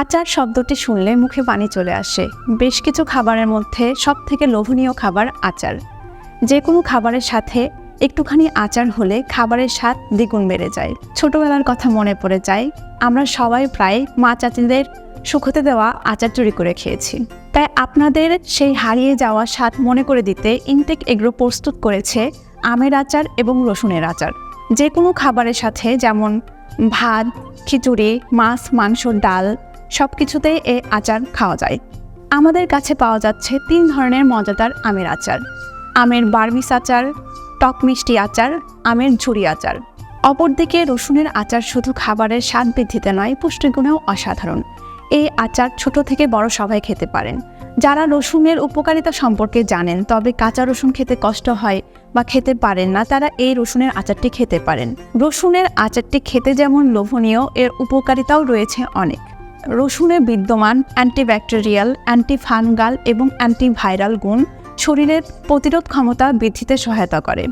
আচার শব্দটি শুনলে মুখে পানি চলে আসে। বেশ কিছু খাবারের মধ্যে সব থেকে লোভনীয় খাবার আচার। যে কোনো খাবারের সাথে একটুখানি আচার হলে খাবারের স্বাদ দ্বিগুণ বেড়ে যায়। ছোটবেলার কথা মনে পড়ে যায়, আমরা সবাই প্রায় মা চাচিদের সুখতে দেওয়া আচার চুরি করে খেয়েছি। তাই আপনাদের সেই হারিয়ে যাওয়া স্বাদ মনে করে দিতে ইনটেক এগ্রো প্রস্তুত করেছে আমের আচার এবং রসুনের আচার। যে কোনো খাবারের সাথে যেমন ভাত, খিচুড়ি, মাছ, মাংস, ডাল সব কিছুতেই এ আচার খাওয়া যায়। আমাদের কাছে পাওয়া যাচ্ছে তিন ধরনের মজাদার আমের আচার। আমের বার্মিস আচার, টক মিষ্টি আচার, আমের ঝুরি আচার। অপরদিকে রসুনের আচার শুধু খাবারের স্বাদ বৃদ্ধিতে নয়, পুষ্টিগুণেও অসাধারণ। এই আচার ছোট থেকে বড় সবাই খেতে পারেন। যারা রসুনের উপকারিতা সম্পর্কে জানেন, তবে কাঁচা রসুন খেতে কষ্ট হয় বা খেতে পারেন না, তারা এই রসুনের আচারটি খেতে পারেন। রসুনের আচারটি খেতে যেমন লোভনীয়, এর উপকারিতাও রয়েছে অনেক। রসুনে বিদ্যমান অ্যান্টিব্যাকটেরিয়াল অ্যান্টিফানগাল এবং অ্যান্টিভাইরাল গুণ শরীরের প্রতিরোধ ক্ষমতা বৃদ্ধিতে সহায়তা করে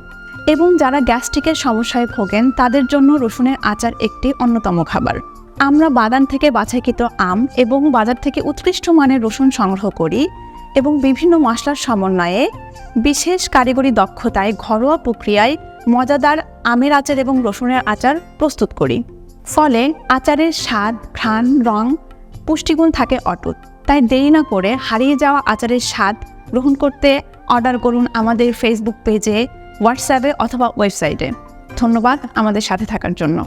এবং যারা গ্যাস্ট্রিকের সমস্যায় ভোগেন, তাদের জন্য রসুনের আচার একটি অন্যতম খাবার। আমরা বাগান থেকে বাছাইকৃত আম এবং বাজার থেকে উৎকৃষ্ট মানের রসুন সংগ্রহ করি এবং বিভিন্ন মশলার সমন্বয়ে বিশেষ কারিগরি দক্ষতায় ঘরোয়া প্রক্রিয়ায় মজাদার আমের আচার এবং রসুনের আচার প্রস্তুত করি। ফলে আচারের স্বাদ, ঘ্রাণ, রং, পুষ্টিগুণ থাকে অটুট। তাই দেরি না করে হারিয়ে যাওয়া আচারের স্বাদ গ্রহণ করতে অর্ডার করুন আমাদের ফেসবুক পেজে হোয়াটসঅ্যাপে অথবা ওয়েবসাইটে ধন্যবাদ আমাদের সাথে থাকার জন্য।